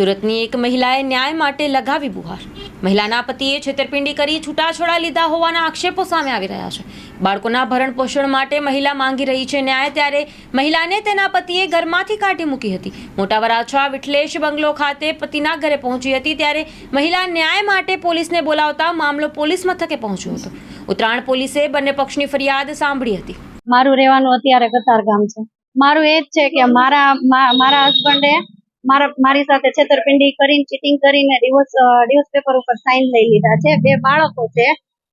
સુરતની એક મહિલાએ ન્યાય માટે લગાવી બુહાર. મહિલાના પતિએ છેતરપિંડી કરી છૂટાછોડા લીધા હોવાના આક્ષેપો સામે આવી રહ્યા છે. બાળકોના ભરણ પોષણ માટે મહિલા માંગી રહી છે ન્યાય ત્યારે મહિલાને તેના પતિએ ઘરમાંથી કાઢી મૂકી હતી. મોટા વરાછા વિઠલેશ બંગલો ખાતે પતિના ઘરે પહોંચી હતી ત્યારે મહિલા ન્યાય માટે પોલીસને બોલાવતા મામલો પોલીસ મથકે પહોંચ્યો હતો. ઉત્તરાયણ પોલીસે બંને પક્ષની ફરિયાદ સાંભળી હતી. મારું રહેવાનું અત્યારે કતાર ગામ છે. મારું એ જ છે કે મારા મારા હસબન્ડે મારા મારી સાથે છેતરપિંડી કરીને ચીટિંગ કરીને ડિવોર્સ ડિવોર્સ પેપર ઉપર સાઇન લઈ લીધા છે. બે બાળકો છે.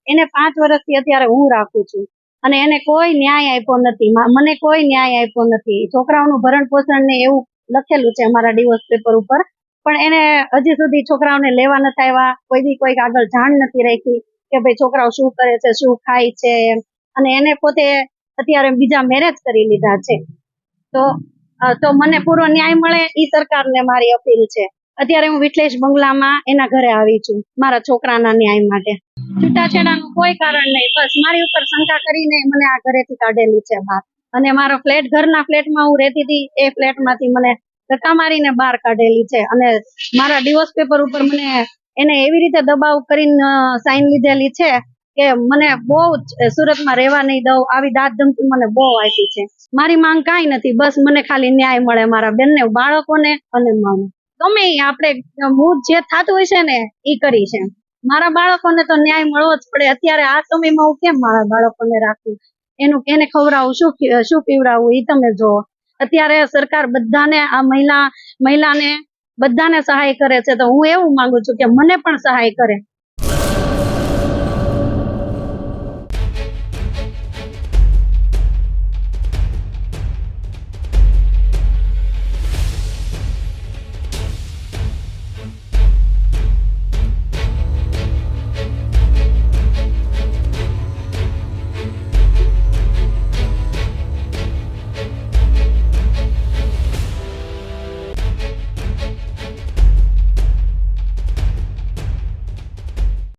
એને પાંચ વર્ષથી અત્યારે હું રાખું છું. અને એને કોઈ ન્યાય આપ્યો નથી. મને કોઈ ન્યાય આપ્યો નથી. છોકરાઓનું ભરણ પોષણ ને એવું લખેલું છે મારા ડિવોર્સ પેપર ઉપર. પણ એને હજી સુધી છોકરાઓને લેવા નથી આવ્યા. કોઈ દી કોઈ આગળ જાણ નથી રાખી કે ભાઈ છોકરાઓ શું કરે છે, શું ખાય છે અને એને પોતે અત્યારે બીજા મેરેજ કરી લીધા છે. તો તો મને પૂરો ન્યાય મળે એ સરકારને મારી અપીલ છે. અત્યારે હું વિઠલેશ બંગલામાં એના ઘરે આવી છું, મારા છોકરાના ન્યાય માટે. છૂટાછેડાનું કોઈ કારણ નહીં, બસ મારી ઉપર શંકા કરીને મને આ ઘરેથી કાઢેલી છે બહાર. અને મારો ફ્લેટ, ઘરના ફ્લેટમાં હું રહેતી હતી, એ ફ્લેટમાંથી મને ધક્કા મારીને બહાર કાઢેલી છે. અને મારા ડિવોર્સ પેપર ઉપર મને એને એવી રીતે દબાવ કરીને સાઈન લીધેલી છે કે મને બહુ સુરતમાં રહેવા નહીં દઉં, આવી દાંત ધમકી મને બહુ આપી છે. મારી માંગ કાંઈ નથી, બસ મને ખાલી ન્યાય મળે મારા બેનને, બાળકોને અને મને. ગમે આપણે હું જે થતું હોય છે ને એ કરી છે. મારા બાળકોને તો ન્યાય મળવો જ પડે. અત્યારે આ સમયમાં હું કેમ મારા બાળકોને રાખું? એનું એને ખવડાવું, શું શું પીવડાવવું એ તમે જુઓ. અત્યારે સરકાર બધાને, આ મહિલા, મહિલાને બધાને સહાય કરે છે. તો હું એવું માંગુ છું કે મને પણ સહાય કરે.